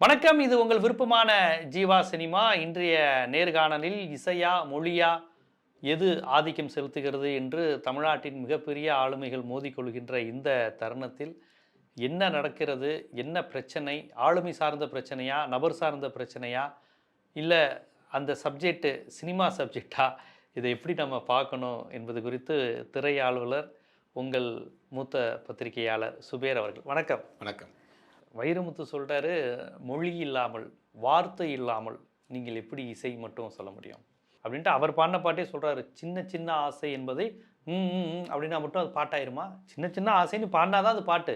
வணக்கம் இது உங்கள் விருப்பமான ஜீவா சினிமா. இன்றைய நேர்காணலில் இசையா மொழியா எது ஆதிக்கம் செலுத்துகிறது என்று தமிழ்நாட்டின் மிகப்பெரிய ஆளுமைகள் மோதிக்கொள்கின்ற இந்த தருணத்தில் என்ன நடக்கிறது என்ன பிரச்சனை ஆளுமை சார்ந்த பிரச்சனையா நபர் சார்ந்த பிரச்சனையா இல்லை அந்த சப்ஜெக்டு சினிமா சப்ஜெக்டா இதை எப்படி நம்ம பார்க்கணும் என்பது குறித்து திரை ஆளுநர் உங்கள் மூத்த பத்திரிகையாளர் சுபேர் அவர்கள். வணக்கம். வணக்கம். வைரமுத்து சொல்கிறாரு மொழி இல்லாமல் வார்த்தை இல்லாமல் நீங்கள் எப்படி இசை மட்டும் சொல்ல முடியும்? அப்படின்ட்டு அவர் பாடின பாட்டே சொல்கிறாரு சின்ன சின்ன ஆசை என்பதை ம் ம், அப்படின்னா மட்டும் அது பாட்டாயிருமா? சின்ன சின்ன ஆசைன்னு பாடினா தான் அது பாட்டு.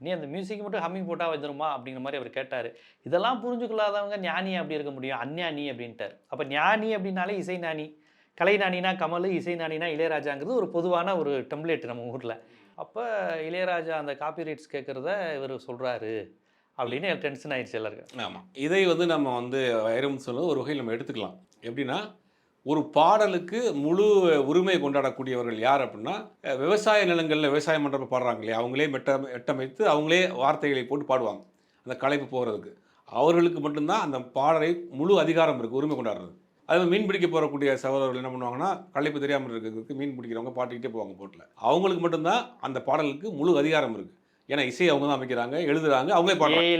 நீ அந்த மியூசிக் மட்டும் ஹம்மிங் போட்டால் வந்துருமா? அப்படிங்கிற மாதிரி அவர் கேட்டார். இதெல்லாம் புரிஞ்சுக்கொள்ளாதவங்க ஞானி அப்படி இருக்க முடியும் அஞ்ஞானி அப்படின்ட்டார். அப்போ ஞானி அப்படின்னாலே இசை ஞானி. கலைஞானினா கமல் இசை ஞானினா இளையராஜாங்கிறது ஒரு பொதுவான ஒரு டெம்ப்ளேட் நம்ம ஊரில். அப்போ இளையராஜா அந்த காப்பி ரைட்ஸ் கேட்குறத இவர் சொல்கிறாரு அப்படின்னு டென்ஷன் ஆயிடுச்சு எல்லாருக்கும். ஆமாம் இதை வந்து நம்ம வந்து வைரம் சொல்லும் ஒரு வகையில் நம்ம எடுத்துக்கலாம். எப்படின்னா ஒரு பாடலுக்கு முழு உரிமை கொண்டாடக்கூடியவர்கள் யார் அப்படின்னா விவசாய நிலங்களில் விவசாயம் பண்ணுறப்ப பாடுறாங்க இல்லையா? அவங்களே மெட்ட எட்டமைத்து அவங்களே வார்த்தைகளை போட்டு பாடுவாங்க. அந்த களைப்பு போகிறதுக்கு. அவர்களுக்கு மட்டும்தான் அந்த பாடலை முழு அதிகாரம் இருக்குது உரிமை கொண்டாடுறது. அது மீன் பிடிக்க போகக்கூடிய சகோதரர்கள் என்ன பண்ணுவாங்கன்னா களைப்பு தெரியாமல் இருக்கிறதுக்கு மீன் பிடிக்கிறவங்க பாட்டுக்கிட்டே போவாங்க போட்டில் அவங்களுக்கு மட்டும்தான் அந்த பாடலுக்கு முழு அதிகாரம் இருக்குது ஏன்னா இசை அவங்க தான் அமைக்கிறாங்க எழுதுறாங்க அவங்களே பாடுறாங்க.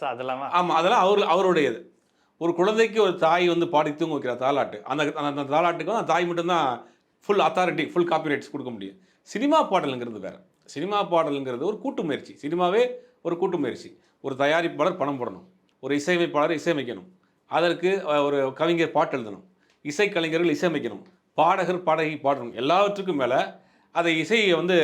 அதெல்லாம் ஆமாம் அதெல்லாம் அவர் அவருடையது. ஒரு குழந்தைக்கு ஒரு தாய் வந்து பாடி தூங்க வைக்கிற தாலாட்டு அந்த அந்த- தாலாட்டுக்கும் அந்த தாய் மட்டும்தான் ஃபுல் அத்தாரிட்டி ஃபுல் காப்பிரைட்ஸ் கொடுக்க முடியும். சினிமா பாடலுங்கிறது வேற. சினிமா பாடலுங்கிறது ஒரு கூட்டு முயற்சி. சினிமாவே ஒரு கூட்டு முயற்சி. ஒரு தயாரிப்பாளர் பணம் போடணும். ஒரு இசையமைப்பாளர் இசையமைக்கணும். அதற்கு ஒரு கவிஞர் பாட்டு எழுதணும். இசைக்கலைஞர்கள் இசையமைக்கணும். பாடகர் பாடகி பாடணும். எல்லாவற்றுக்கும் மேலே அதை இசையை வந்து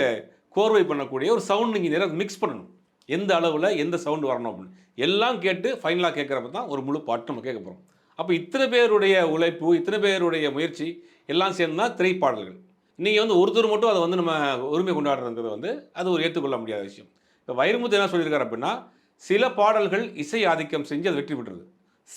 கோர்வை பண்ணக்கூடிய ஒரு சவுண்ட் இன்ஜினியரை மிக்ஸ் பண்ணணும். எந்த அளவில் எந்த சவுண்டு வரணும் அப்படின்னு. எல்லாம் கேட்டு ஃபைனலாக கேட்குறப்ப தான் ஒரு முழு பாட்டு நம்ம கேட்க போகிறோம் அப்போ இத்தனை பேருடைய உழைப்பு இத்தனை பேருடைய முயற்சி எல்லாம் சேர்ந்து தான் திரைப்பாடல்கள். நீங்கள் வந்து ஒருத்தர் மட்டும் அதை வந்து நம்ம உரிமை கொண்டாடுறதுங்கிறது வந்து அது ஒரு ஏற்றுக்கொள்ள முடியாத விஷயம். இப்போ வைரமுத்து என்ன சொல்லியிருக்காரு அப்படின்னா சில பாடல்கள் இசை ஆதிக்கம் செஞ்சு அது வெற்றி பெற்றது.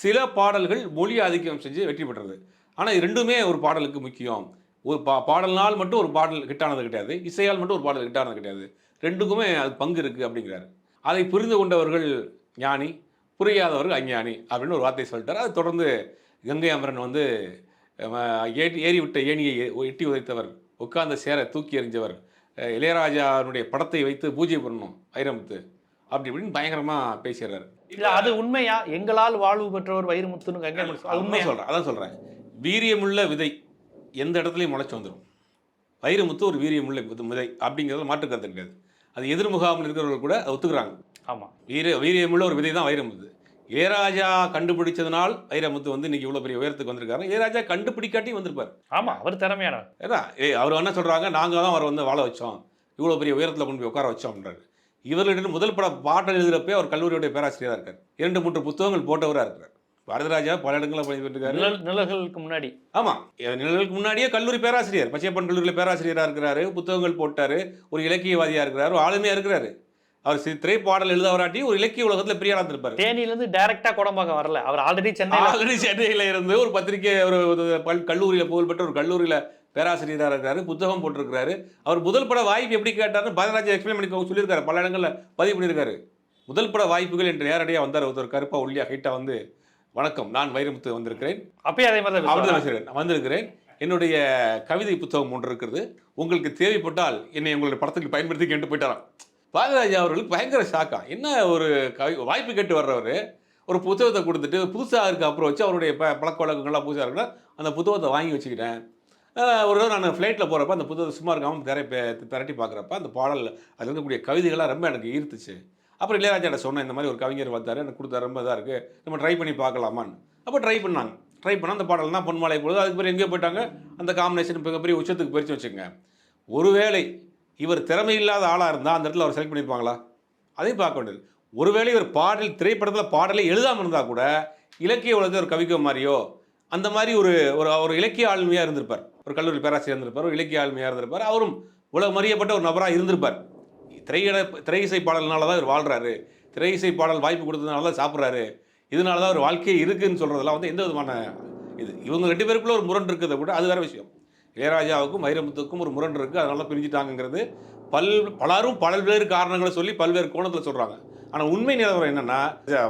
சில பாடல்கள் மொழி ஆதிக்கம் செஞ்சு வெற்றி பெற்றது. ஆனால் இது ரெண்டுமே ஒரு பாடலுக்கு முக்கியம். ஒரு பா பாடல்னால் மட்டும் ஒரு பாடல் ஹிட்டானது கிடையாது. இசையால் மட்டும் ஒரு பாடல் ஹிட்டானது கிடையாது. ரெண்டுக்குமே அது பங்கு இருக்குது அப்படிங்கிறாரு. அதை புரிந்து கொண்டவர்கள் ஞானி புரியாதவர்கள் அஞ்ஞானி அப்படின்னு ஒரு வார்த்தை சொல்லிட்டார். அதை தொடர்ந்து கங்கை அமரன் வந்து ஏறி விட்ட ஏணியை எட்டி உதைத்தவர் உட்கார்ந்த சேர தூக்கி எறிஞ்சவர் இளையராஜாவினுடைய படத்தை வைத்து பூஜை பண்ணணும் வைரமுத்து அப்படி இப்படின்னு பயங்கரமாக பேசிடுறாரு. இல்ல அது உண்மையா? எங்களால் வாழ்வு பெற்றவர் வைரமுத்துன்னு கங்கை அது உண்மை சொல்கிறேன் அதான் சொல்கிறேன் வீரியமுள்ள விதை எந்த இடத்துலையும் முளைச்சு வந்துடும் வைரமுத்து ஒரு வீரியமுள்ள வித- விதை அப்படிங்கிறதுல மாற்று கருத்து கிடையாது. அது எதிர்முகாமல் இருக்கிறவர்கள் கூட ஒத்துக்கிறாங்க. ஆமா. வீர வீரியமுள்ள ஒரு விதை தான் வைரமுத்து இளையராஜா கண்டுபிடிச்சதுனால் வைரமுத்து வந்து இன்னைக்கு இவ்வளோ பெரிய உயரத்துக்கு வந்திருக்காரு. இளையராஜா கண்டுபிடிக்காட்டி வந்திருப்பார். ஆமா அவர் திறமையானவர். ஏன்னா ஏய் அவர் என்ன சொல்கிறாங்க நாங்கள் தான் அவரை வந்து வாழ வச்சோம். இவ்வளோ பெரிய உயரத்தில் கொண்டு போய் உட்கார வச்சோம் அப்படின்றாரு இவர்களிடம் முதல் பட பாட்டல் எழுதுகிறப்பே அவர் கல்லூரியுடைய பேராசிரியராக இருக்கார். இரண்டு மூன்று புத்தகங்கள் போட்டவராக இருக்கிறார் பாரதிராஜா பல இடங்களில் பண்ணிட்டு நிழல்களுக்கு முன்னாடி. ஆமாம் நிழலுக்கு முன்னாடியே கல்லூரி பேராசிரியர் பச்சையப்பன் கல்லூரியில் பேராசிரியராக இருக்கிறாரு புத்தகங்கள் போட்டாரு ஒரு இலக்கியவாதியாக இருக்கிறாரு ஒரு ஆளுமையாக இருக்கிறாரு. அவர் சி- திரைப்பாடல் எழுத வராட்டி ஒரு இலக்கிய உலகத்தில் பெரிய ஆளாக இருப்பார் தேனியில இருந்து டைரக்டா குடம்பாக்கம் வரல. அவர் ஆல்ரெடி சென்னையில ஆல்ரெடி சென்னையில் இருந்து ஒரு பத்திரிகை ஒரு கல்லூரியில் புகழ்பெற்ற ஒரு கல்லூரியில் பேராசிரியராக இருக்கிறாரு புத்தகம் போட்டிருக்கிறாரு. அவர் முதல் பட வாய்ப்பு எப்படி கேட்டாருன்னு பாரதிராஜா எக்ஸ்பிளைன் பண்ணி சொல்லியிருக்காரு பல இடங்களில் பதிவு பண்ணியிருக்காரு. முதல் பட வாய்ப்புகள் என்று நேரடியாக வந்தார் ஒருத்தர் கருப்பா ஒல்லியா ஹைட்டாக வந்து வணக்கம் நான் வைரமுத்து வந்திருக்கிறேன். அப்பயே அதே மாதிரி தான் வந்திருக்கிறேன். என்னுடைய கவிதை புத்தகம் ஒன்று இருக்கிறது உங்களுக்கு தேவைப்பட்டால் என்னை உங்களுடைய படத்துக்கு பயன்படுத்தி கேட்டு போயிட்டாராம். பாரதிராஜா அவர்களுக்கு பயங்கர ஷாக்கா என்ன ஒரு கவி வாய்ப்பு கேட்டு வர்றவர் ஒரு புத்தகத்தை கொடுத்துட்டு புதுசாக இருக்க அப்புறம் வச்சு அவருடைய ப பழக்க வழக்கங்கள்லாம் புதுசாக இருக்குன்னா அந்த புத்தகத்தை வாங்கி வச்சுக்கிட்டேன். ஒரு தடவை நான் ஃப்ளைட்டில் போகிறப்ப அந்த புத்தகத்தை சும்மா இருக்காமல் திரை திரட்டி பார்க்குறப்ப அந்த பாடல் அதில் இருக்கக்கூடிய கவிதைகள்லாம் ரொம்ப எனக்கு ஈர்த்துச்சு. அப்புறம் இளையராஜாட்ட சொன்னேன் இந்த மாதிரி ஒரு கவிஞர் வந்தார் எனக்கு கொடுத்தாரு ரொம்ப இதாக இருக்குது நம்ம ட்ரை பண்ணி பார்க்கலாமான்னு. அப்போ ட்ரை பண்ணாங்க. ட்ரை பண்ணால் அந்த பாடல் தான் பொன்மாலை பொழுது அதுக்கு பிறகு எங்கே போயிட்டாங்க. அந்த காம்பினேஷன் மிகப்பெரிய உச்சத்துக்கு போயிடுச்சு வச்சுங்க ஒருவேளை இவர் திறமை இல்லாத ஆளாக இருந்தால் அந்த இடத்துல அவர் செலக்ட் பண்ணியிருப்பாங்களா அதையும் பார்க்க வேண்டியது. ஒருவேளை இவர் பாடல் திரைப்படத்தில் பாடலை எழுதாமல் இருந்தால் கூட இலக்கிய உலகத்தை ஒரு கவிக்க மாதிரியோ அந்த மாதிரி ஒரு ஒரு ஒரு இலக்கிய ஆளுமையாக இருந்திருப்பார். ஒரு கல்லூரி பேராசிரியர் இருந்திருப்பார் ஒரு இலக்கிய ஆளுமையாக இருந்திருப்பார். அவரும் உலகம் அறியப்பட்ட ஒரு நபராக இருந்திருப்பார். திரையிட திரை இசை பாடல்னால தான் இவர் வாழ்கிறாரு திரை இசை பாடல் வாய்ப்பு கொடுத்ததுனால தான் சாப்பிட்றாரு. இதனால தான் ஒரு வாழ்க்கையே இருக்குதுன்னு சொல்கிறதெல்லாம் வந்து எந்த விதமான இது? இவங்க ரெண்டு பேருக்குள்ள ஒரு முரண் இருக்கிறத கூட அது வேற விஷயம். இளையராஜாவுக்கும் வைரமுத்துக்கும் ஒரு முரண் இருக்குது அதனால பிரிஞ்சுட்டாங்கங்கிறது பல் பலரும் பல்வேறு காரணங்களை சொல்லி பல்வேறு கோணத்தில் சொல்கிறாங்க ஆனால் உண்மை நிலவரம் என்னென்னா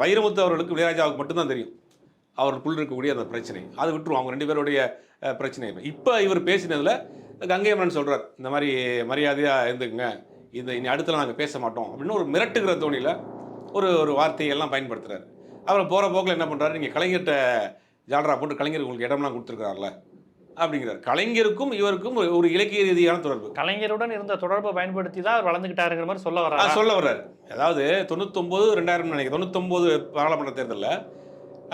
வைரமுத்து அவர்களுக்கு இளையராஜாவுக்கு மட்டும்தான் தெரியும். அவருக்குள் இருக்கக்கூடிய அந்த பிரச்சனை. அதை விட்டுருவோம் அவங்க ரெண்டு பேருடைய பிரச்சனை இப்போ இவர் பேசினதில் கங்கைமரன் சொல்றார் இந்த மாதிரி மரியாதையாக இருந்துக்குங்க. இந்த இனி அடுத்துல நாங்கள் பேச மாட்டோம். அப்படின்னு ஒரு மிரட்டுகிற தோணியில் ஒரு ஒரு வார்த்தையெல்லாம் பயன்படுத்துறாரு. அப்புறம் போகிற போக்கில் என்ன பண்ணுறாரு நீங்கள் கலைஞர்கிட்ட ஜாலரா போட்டு கலைஞர் உங்களுக்கு இடம்லாம் கொடுத்துருக்காருல அப்படிங்கிறார். கலைஞருக்கும் இவருக்கும் ஒரு- ஒரு இலக்கிய ரீதியான தொடர்பு. கலைஞருடன் இருந்த தொடர்பை பயன்படுத்தி தான் அவர் வளர்ந்துக்கிட்டாருங்கிற மாதிரி சொல்ல வர்றாரு? சொல்ல வர்றாரு. அதாவது தொண்ணூத்தொம்பது ரெண்டாயிரம் நினைக்கிறேன். தொண்ணூத்தொம்பது பாராளுமன்ற தேர்தலில்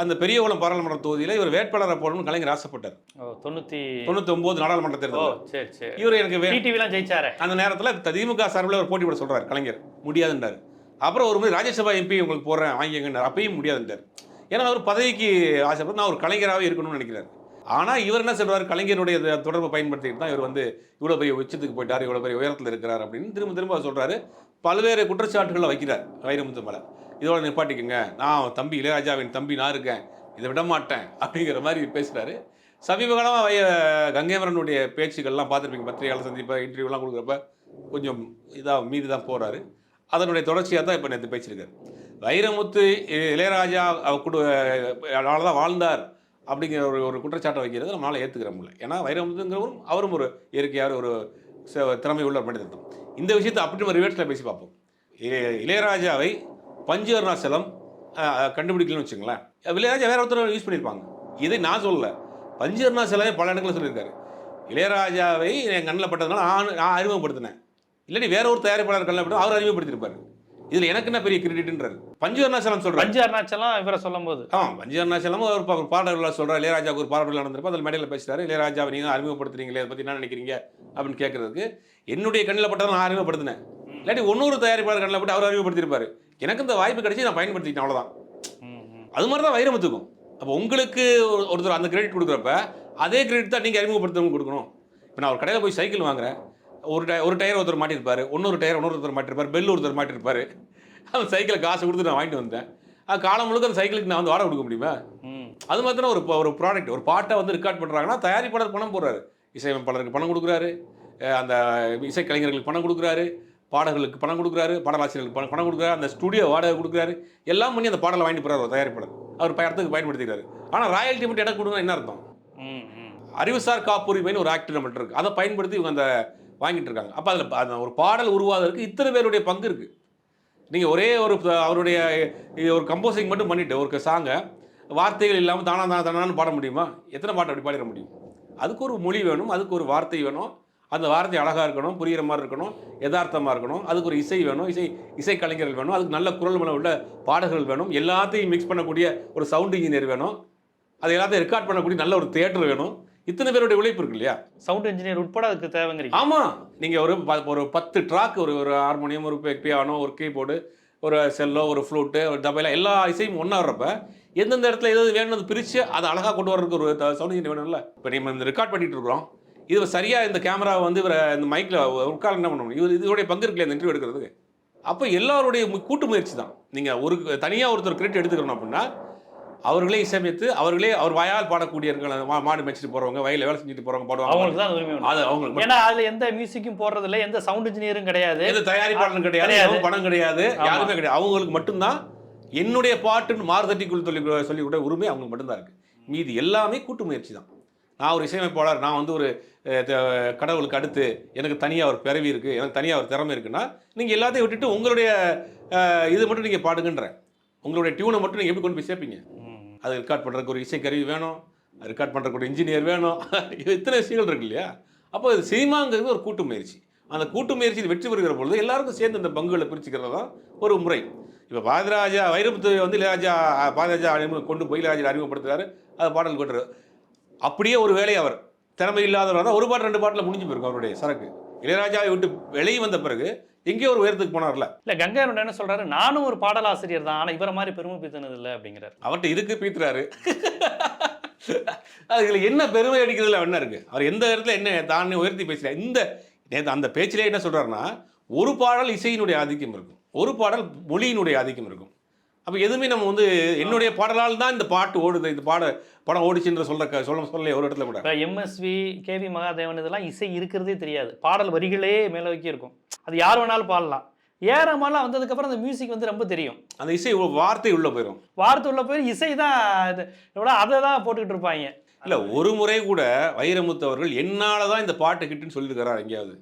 அந்த பெரியகுளம் பாராளுமன்ற தொகுதியில் இவர் வேட்பாளரை போடணும்னு கலைஞர் ஆசைப்பட்டார். ஓ தொண்ணூத்தி தொண்ணூத்தொம்பது நாடாளுமன்ற தேர்தல் சரி சரி. இவர் எனக்கு டிடிவிலாம் ஜெயிச்சாரே. அந்த நேரத்தில் திமுக சார்பில் ஒரு போட்டி போட சொல்றாரு கலைஞர். முடியாதுன்றார். அப்புறம் ஒரு முறை ராஜ்யசபா எம்பி உங்களுக்கு போடுறேன் வாங்கிக்கங்கன்னார். அப்பயும் முடியாதுன்றார். ஏன்னா அவர் பதவிக்கு ஆசைப்பட்டு நான் ஒரு கலைஞராகவே இருக்கணும்னு நினைக்கிறார். ஆனால் இவர் என்ன சொல்றாரு? கலைஞருடைய தொடர்பை பயன்படுத்திட்டு தான் இவர் வந்து இவ்வளோ பெரிய உச்சத்துக்கு போயிட்டார் இவ்வளோ பெரிய உயரத்தில் இருக்கிறார் அப்படின்னு திரும்ப திரும்ப அவர் சொல்றாரு. பல்வேறு குற்றச்சாட்டுகளை வைக்கிறார் வைரமுத்து மேலே. இதோட நிப்பாட்டிக்கங்க. நான் தம்பி இளையராஜாவின் தம்பி நான் இருக்கேன். இதை விட மாட்டேன். அப்படிங்கிற மாதிரி பேசுகிறாரு சமீப காலமாக கங்கேவரனுடைய பேச்சுக்கள்லாம் பார்த்துருப்பீங்க. பத்திரிகையாளர் சந்திப்பாக இன்டர்வியூலாம் கொடுக்குறப்ப கொஞ்சம் இதாக மீதி தான் போகிறாரு அதனுடைய தொடர்ச்சியாக தான் இப்போ நேற்று பேசியிருக்காரு. வைரமுத்து இளையராஜா அவர் குடு தான் வாழ்ந்தார் அப்படிங்கிற ஒரு ஒரு குற்றச்சாட்டை வைக்கிறது நம்மளால் ஏற்றுக்கிற முடியல. ஏன்னா வைரமுத்துங்கிறவரும் அவரும் ஒரு இயற்கையார் ஒரு ச- திறமை உள்ள மனிதன் இந்த விஷயத்தை அப்படி ஒரு ரிவேட்டில் பேசி பார்ப்போம். இளையராஜாவை பஞ்சு அருணாச்சலம் கண்டுபிடிக்கலன்னு வச்சுங்களேன் இளையராஜா வேற ஒருத்தர் யூஸ் பண்ணியிருப்பாங்க. இதை நான் சொல்லல. பஞ்சு அருணாச்சலமே பல இடங்களில் சொல்லியிருக்காரு. இளையராஜாவை என் கண்ணில் பட்டதுனால நான் நான் அறிமுகப்படுத்தினேன். இல்லாட்டி வேற ஒரு தயாரிப்பாளர் கண்ணில் பட்டு அவர் அறிமுகப்படுத்தியிருப்பாரு. இதில் எனக்கு என்ன பெரிய கிரெடிட்ன்றாரு பஞ்சு அருணாச்சலம் சொல்றாரு. பஞ்சு அருணாச்சலம் இவரை சொல்லும் போது ஆ பஞ்சு அருணாச்சலம் ஒரு பா- ஒரு பாடல்களை சொல்கிறார் இளையராஜாவுக்கு ஒரு பாடல் நடந்திருப்பா அதில் மேடையில் பேசுகிறாரு இளையராஜாவை நீங்கள் அறிமுகப்படுத்துறீங்களே அதை பற்றி என்ன நினைக்கிறீங்க? அப்படின்னு கேட்கறதுக்கு என்னுடைய கண்ணில் பட்டதை நான் அறிமுகப்படுத்தினேன். இல்லாட்டி இன்னொரு தயாரிப்பாளர் கண்ணில் பட்டு அவர் அறிமுகப்படுத்தியிருப்பாரு. எனக்கு இந்த வாய்ப்பு கிடைச்சி நான் பயன்படுத்திட்டேன் அவ்வளோதான். அது மாதிரி தான் வைரமுத்துக்கும் அப்போ உங்களுக்கு ஒரு- ஒருத்தர் அந்த கிரெடிட் கொடுக்குறப்ப அதே கிரெடிட் தான் நீங்கள் அறிமுகப்படுத்தவங்க கொடுக்கணும். இப்போ நான் ஒரு கடையில் போய் சைக்கிள் வாங்குறேன். ஒரு டய ஒரு டயர் ஒருத்தர் மாட்டியிருப்பாரு இன்னொரு டயர் இன்னொருத்தர் மாட்டிருப்பாரு. பெல் ஒருத்தர் மாட்டிருப்பாரு. அந்த சைக்கிளை காசு கொடுத்து நான் வாங்கிட்டு வந்தேன். அது காலம் முழுக்க அந்த சைக்கிளுக்கு நான் வந்து வாடகை கொடுக்க முடியுமா. அது மாதிரி தானே ஒரு ஒரு ப்ராடக்ட் ஒரு பாட்டை வந்து ரெக்கார்ட் பண்ணுறாங்கன்னா தயாரிப்பாளர் பணம் போடுறாரு. இசையமைப்பாளருக்கு பணம் கொடுக்குறாரு. அந்த இசைக்கலைஞர்களுக்கு பணம் கொடுக்குறாரு. பாடல்களுக்கு பணம் கொடுக்குறாரு பாடலாசிரியர்களுக்கு பணம் பணம் கொடுக்குறாரு அந்த ஸ்டுடியோ வாடகை கொடுக்குறாரு. எல்லாம் பண்ணி அந்த பாடலை வாங்கிட்டு ஒரு தயாரிப்பாளர். அவர் பயணத்துக்கு பயன்படுத்திக்கிறாரு. ஆனால் ராயல்ட்டி மட்டும் எனக்கு கொடுங்க என்ன அர்த்தம். அறிவுசார் காப்புரிமைன்னு ஒரு ஆக்ட் நம்மகிட்ட இருக்கு. அதை பயன்படுத்தி இவங்க அந்த வாங்கிட்டு இருக்காங்க. அப்போ அதில் அந்த ஒரு பாடல் உருவாவதற்கு இத்தனை பேருடைய பங்கு இருக்கு. நீங்கள் ஒரே ஒரு அவருடைய ஒரு கம்போசிங் மட்டும் பண்ணிட்டு ஒரு சாங்கை வார்த்தைகள் இல்லாமல் தானா தானா தானான்னு பாட முடியுமா? எத்தனை பாட்டு அப்படி பாடிட முடியும்? அதுக்கு ஒரு மொழி வேணும் அதுக்கு ஒரு வார்த்தை வேணும். அந்த வார்த்தை அழகாக இருக்கணும் புரிகிற மாதிரி இருக்கணும் யதார்த்தமாக இருக்கணும். அதுக்கு ஒரு இசை வேணும் இசை இசை கலைஞர்கள் வேணும் அதுக்கு நல்ல குரல் மலம் உள்ள பாடல்கள் வேணும் எல்லாத்தையும் மிக்ஸ் பண்ணக்கூடிய ஒரு சவுண்ட் இன்ஜினியர் வேணும். அது எல்லாத்தையும் ரெக்கார்ட் பண்ணக்கூடிய நல்ல ஒரு தியேட்டர் வேணும். இத்தனை பேருடைய உழைப்பு இருக்கு இல்லையா? சவுண்ட் இன்ஜினியர் உட்பட அதுக்கு தேவைங்கிறீங்க. ஆமா. நீங்க ஒரு ப- ஒரு பத்து ட்ராக் ஒரு ஒரு ஹார்மோனியம் ஒரு பியானோ ஒரு கீபோர்டு ஒரு செல்லோ ஒரு ஃப்ளூட்டு ஒரு தபைலா எல்லா இசையும் ஒன்றா வர்றப்ப எந்தெந்த இடத்துல எது வேணும்னு பிரித்து அதை அழகாக கொண்டு வரதுக்கு ஒரு சவுண்ட் இன்ஜினியர் வேணும்ல? இப்போ நம்ம இந்த ரெக்கார்ட் பண்ணிட்டு இருக்கிறோம். இது சரியாக இந்த கேமரா வந்து இவரை இந்த மைக்கில் உட்கார என்ன பண்ணணும்? இவர் இதோடைய பங்கு இருக்குல்ல இந்த இன்டர்வியூ எடுக்கிறதுக்கு? அப்போ எல்லாருடைய கூட்டு முயற்சி தான். நீங்கள் ஒரு தனியாக ஒருத்தர் கிரெடிட் எடுத்துக்கணும் அப்படின்னா அவர்களே இசையமைத்து அவர்களே அவர் வாயால் பாடக்கூடியவர்கள் மா- மாடு மேய்ச்சிட்டு போகிறவங்க வயலில் வேலை செஞ்சுட்டு போகிறவங்க பாடுவாங்க. அவங்களுக்கு தான் உரிமை அது அவங்களுக்கு ஏன்னா அதுல எந்த மியூசிக்கும் போடுறது இல்ல எந்த சவுண்ட் இன்ஜினியரும் கிடையாது. எந்த தயாரிப்பாளரும் கிடையாது பணம் கிடையாது. யாருமே கிடையாது. அவங்களுக்கு மட்டும்தான் என்னுடைய பாட்டுன்னு மாறுதட்டிக்குள் சொல்லி சொல்லி கூட உரிமை அவங்களுக்கு மட்டும்தான் இருக்கு. மீதி எல்லாமே கூட்டு முயற்சி தான். நான் ஒரு இசையமைப்பாளர் நான் வந்து ஒரு கடவுளுக்கு அடுத்து எனக்கு தனியாக ஒரு பிறவி இருக்குது எனக்கு தனியாக ஒரு திறமை இருக்குன்னா நீங்கள் எல்லாத்தையும் விட்டுட்டு உங்களுடைய இது மட்டும் நீங்கள் பாடுங்கன்றேன் உங்களுடைய டியூனை மட்டும் நீங்கள் எப்படி கொண்டு போய் சேர்ப்பீங்க. அது ரெக்கார்ட் பண்ணுறதுக்கு ஒரு இசைக்கருவி வேணும் ரெக்கார்ட் பண்ணுறதுக்கு ஒரு இன்ஜினியர் வேணும். இது இத்தனை விஷயங்கள் இருக்கு இல்லையா? அப்போ இது சினிமாங்கிறது ஒரு கூட்டு முயற்சி. அந்த கூட்டு முயற்சியில் வெற்றி பெறுகிற பொழுது எல்லாருக்கும் சேர்ந்து அந்த பங்குகளை பிரிச்சுக்கிறது தான் ஒரு முறை. இப்போ பாரதிராஜா வைரமுத்து வந்து இளையராஜா பாரதிராஜா கொண்டு போய் இளையராஜா அறிமுகப்படுத்துறாரு அது பாடல் கொட்டுறாரு. அப்படியே ஒரு வேலை அவர். திறமை இல்லாதவர் தான் ஒரு பாட்டு ரெண்டு பாட்டில் முடிஞ்சு போயிருக்கும் அவருடைய சரக்கு. இளையராஜாவை விட்டு வெளியே வந்த பிறகு எங்கேயோ ஒரு உயரத்துக்கு போனார்ல. இல்ல கங்கையரன் என்ன சொல்றாரு? நானும் ஒரு பாடலாசிரியர் தான் ஆனா இவரை மாதிரி பெருமை பித்தனது இல்ல அப்படிங்கிறாரு. அவர்கிட்ட இருக்கு பீத்துறாரு. அதுல என்ன பெருமை அடிக்கிறதுல என்ன இருக்கு? அவர் எந்த இடத்துல என்ன தான் உயர்த்தி பேசுறாரு இந்த நேத்து அந்த பேச்சிலே என்ன சொல்றாருன்னா ஒரு பாடல் இசையினுடைய ஆதிக்கம் இருக்கும். ஒரு பாடல் மொழியினுடைய ஆதிக்கம் இருக்கும். அப்போ எதுவுமே நம்ம வந்து என்னுடைய பாடலால் தான் இந்த பாட்டு ஓடுது இந்த பாட படம் ஓடிச்சுன்ற சொல்ல சொல்ல சொல்ல ஒரு இடத்துல கூட. எம்எஸ்வி கேவி மகாதேவன் இதெல்லாம் இசை இருக்கிறதே தெரியாது. பாடல் வரிகளே மேலோக்கி இருக்கும். அது யார் வேணாலும் பாடலாம். ஏறமாலாம் வந்ததுக்கப்புறம் அந்த மியூசிக் வந்து ரொம்ப தெரியும். அந்த இசை வார்த்தை உள்ள போயிடும் வார்த்தை உள்ள போய் இசை தான் இது. எவ்வளோ அதை தான் போட்டுக்கிட்டு இருப்பாங்க. இல்ல ஒரு முறை கூட வைரமுத்து அவர்கள் என்னால தான் இந்த பாட்டு ஹிட்னு சொல்லியிருக்காரா எங்கேயாவது?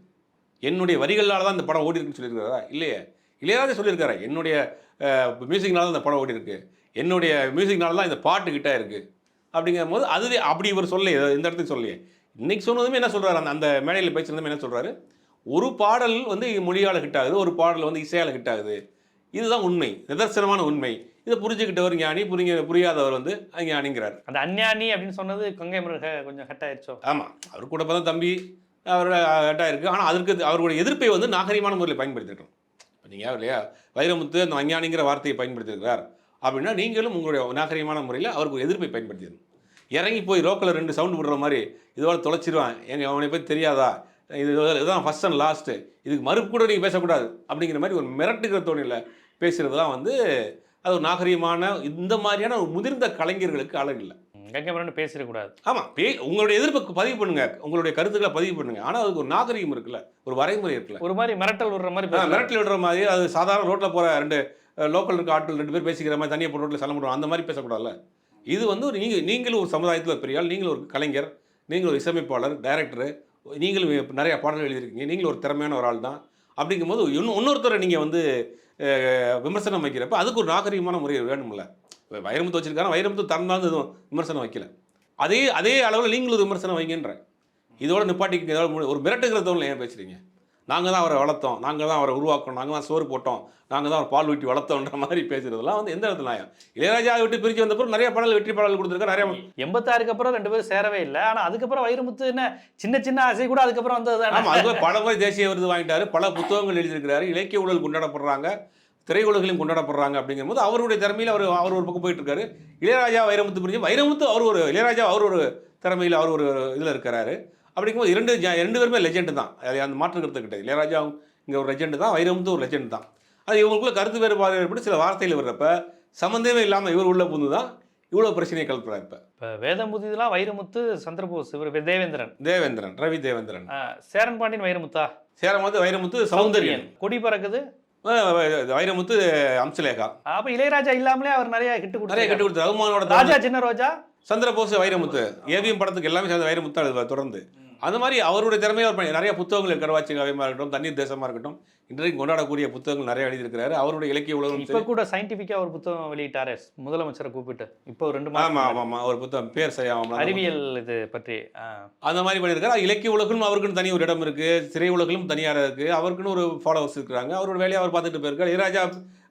என்னுடைய வரிகளால தான் இந்த படம் ஓடி இருக்குன்னு சொல்லியிருக்காரா? இல்லையே. இளையராஜா சொல்லியிருக்காரா? என்னுடைய மியூசிக்னால தான் இந்த படம் ஓடி இருக்கு என்னுடைய மியூசிக்னால தான் இந்த பாட்டு ஹிட் ஆயிருக்கு அப்படிங்கிற போது அதுவே அப்படி இவர் சொல்லலையே இந்த இடத்துக்கு சொல்லலையே இன்னைக்கு சொன்னதுமே என்ன சொல்றாரு? அந்த அந்த மேடையில் பேசுனதுமே என்ன சொல்றாரு? ஒரு பாடல் வந்து மொழியால் ஹிட் ஆகுது ஒரு பாடல் வந்து இசையால் ஹிட் ஆகுது. இதுதான் உண்மை. நிதர்சனமான உண்மை. இதை புரிஞ்சுக்கிட்டவர் ஞானி புரிஞ்ச புரியாதவர் வந்து ஞானிங்கிறார். அந்த அஞ்ஞானி அப்படின்னு சொன்னது கங்கை மருக கொஞ்சம் ஹட் ஆயிடுச்சோ ஆமாம் அவர் கூட பார்த்தா தம்பி அவரோட கரெக்டாக இருக்குது ஆனால் அதற்கு அவருடைய எதிர்ப்பை வந்து நாகரிகமான முறையில் பயன்படுத்திருக்கோம் இப்போ நீங்கள் இல்லையா? வைரமுத்து அந்த அஞ்ஞானிங்கிற வார்த்தையை பயன்படுத்தியிருக்கிறார். அப்படின்னா நீங்களும் உங்களுடைய நாகரிகமான முறையில் அவருக்கு எதிர்ப்பை பயன்படுத்திடணும் இறங்கி போய் ரோக்கில் ரெண்டு சவுண்டு விடுற மாதிரி இதோட தொலைச்சிருவான். எங்கள் அவனை பற்றி தெரியாதா? இது இதுதான் ஃபஸ்ட் அண்ட் லாஸ்ட்டு இதுக்கு மறுப்பு கூட நீங்கள் பேசக்கூடாது. அப்படிங்கிற மாதிரி ஒரு மிரட்டுகிற தோணியில் பேசுகிறதுலாம் வந்து அது ஒரு நாகரிகமான இந்த மாதிரியான ஒரு முதிர்ந்த கலைஞர்களுக்கு அழகில்லை கங்கை மரன் பேசிடக்கூடாது. ஆமாம் பே உங்களுடைய எதிர்ப்பை பதிவு பண்ணுங்க. உங்களுடைய கருத்துக்களை பதிவு பண்ணுங்க. ஆனால் அதுக்கு ஒரு நாகரிகம் இருக்குல்ல. ஒரு வரைமுறை இருக்குல்ல. ஒரு மாதிரி மிரட்டல் விடுற மாதிரி. மிரட்டல் விடுற மாதிரி அது சாதாரண ரோட்டில் போகிற ரெண்டு லோக்கல் இருக்க ஆட்கள் ரெண்டு பேர் பேசிக்கிற மாதிரி தனியாக போட்டு ரோட்டில் சண்டை போடுவோம் அந்த மாதிரி பேசக்கூடாதுல்ல. இது வந்து ஒரு நீங்கள் நீங்களும் ஒரு சமுதாயத்தில் ஒரு பெரிய ஆள் நீங்களும் ஒரு கலைஞர் நீங்கள் ஒரு இசையமைப்பாளர் டைரக்டர் நீங்களும் நிறைய பாடல்கள் எழுதியிருக்கீங்க. நீங்களும் ஒரு திறமையான ஒரு ஆள் தான். அப்படிங்கும்போது இன்னும் இன்னொருத்தரை நீங்கள் வந்து விமர்சனம் வைக்கிறப்ப அதுக்கு ஒரு நாகரிகமான முறை வேணும்ல. வைரமுத்து வச்சிருக்காங்க வைரமுத்து தரந்தாந்து எதுவும் விமர்சனம் வைக்கல. அதே அதே அளவில் நீங்களும் ஒரு விமர்சனம் வைங்கன்ற. இதோட நிப்பாட்டிக்கு முடி- ஒரு மிரட்டுகிற தோணில் ஏன் பேசுறீங்க? நாங்கள் தான் அவரை வளர்த்தோம். நாங்கள் தான் அவரை உருவாக்கணும். நாங்கள் தான் சோறு போட்டோம். நாங்கள் தான் அவர் பால் ஊட்டி வளர்த்தோன்ற மாதிரி பேசுறதெல்லாம் வந்து எந்த இடத்துல நியாயம்? இளையராஜா விட்டு பிரிஞ்சு வந்த பிறகு நிறைய பாடல் வெற்றி பாடல் கொடுத்துருக்காரு. நிறைய எண்பத்தாறுக்கு அப்புறம் ரெண்டு பேரும் சேரவே இல்லை. ஆனா அதுக்கப்புறம் வைரமுத்து என்ன சின்ன சின்ன ஆசை கூட அதுக்கப்புறம் வந்தது ஆமாம் அதுக்கு பல முறை தேசிய விருது வாங்கிட்டாரு. பல புத்தகங்கள் எழுதியிருக்கிறாரு. இலக்கிய உலகில் கொண்டாடப்படுறாங்க. திரையுலகிலும் கொண்டாடப்படுறாங்க அப்படிங்கும்போது அவருடைய திறமையில் அவர் அவர் ஒரு பக்கம் போயிட்டு இருக்காரு இளையராஜா வைரமுத்து பிரிஞ்சு வைரமுத்து அவர் ஒரு இளையராஜா அவர் ஒரு திறமையில் அவர் ஒரு இதில் இருக்கிறாரு. அப்படிங்கும்போது இரண்டு ரெண்டு பேருமே லெஜெண்டு தான். அது அந்த மாற்று கருத்து கிடையாது. இளையராஜா இங்கே ஒரு லெஜெண்டு தான் வைரமுத்து ஒரு லெஜெண்டு தான். அது இவங்களுக்குள்ள கருத்து வேறுபாடு ஏற்பட்டு சில வார்த்தைகள் வர்றப்ப சம்மந்தமே இல்லாமல் இவர் உள்ள புந்து தான் இவ்வளோ பிரச்சனையை கலப்புறாரு இப்போ. இப்போ வேதமுதிலாம் வைரமுத்து சந்திரபோஸ் இவர் தேவேந்திரன். தேவேந்திரன் ரவி தேவேந்திரன். சேரன் பாண்டியன் வைரமுத்தா? சேரமாவது வைரமுத்து சௌந்தரியன். கொடி பறக்குது வைரமுத்து அம்சலேகா. அப்ப இளையராஜா இல்லாமலே அவர் நிறைய ஹிட் நிறைய கொடுத்தாரு. கட்டு கொடுத்து ரகுமானோட ராஜா சின்ன ரோஜா சந்திரபோஸ் வைரமுத்து. ஏவிஎம் படத்துக்கு எல்லாமே சேர்ந்த வைரமுத்து எழுதுவார் தொடர்ந்து. அந்த மாதிரி அவருடைய திறமையை அவர் பண்ணி- நிறைய புத்தகங்கள் கருவாச்சி காவியமாக இருக்கட்டும் தண்ணீர் தேசமாக இருக்கட்டும் இன்றைக்கு கொண்டாடக்கூடிய புத்தகங்கள் நிறைய எழுதியிருக்கிறாரு. அவருடைய இலக்கிய உலகம் இப்ப கூட சயின்டிபிக்கா ஒரு புத்தகம் வெளியிட்டாரு முதலமைச்சரை கூப்பிட்டு. இப்போ ரெண்டு மாசம் ஆமா ஆமா ஆமா. ஒரு புத்தகம் பேர் சரியாம அறிவியல் இது பற்றி. அந்த மாதிரி பண்ணியிருக்காரு. இலக்கிய உலகிலும் அவருக்குன்னு தனி ஒரு இடம் இருக்கு. திரை உலகிலும் தனியாக இருக்கு. அவருக்குன்னு ஒரு ஃபாலோவர்ஸ் இருக்கிறாங்க. அவரோட வேலையை அவர் பார்த்துட்டு போயிருக்காரு. இளையராஜா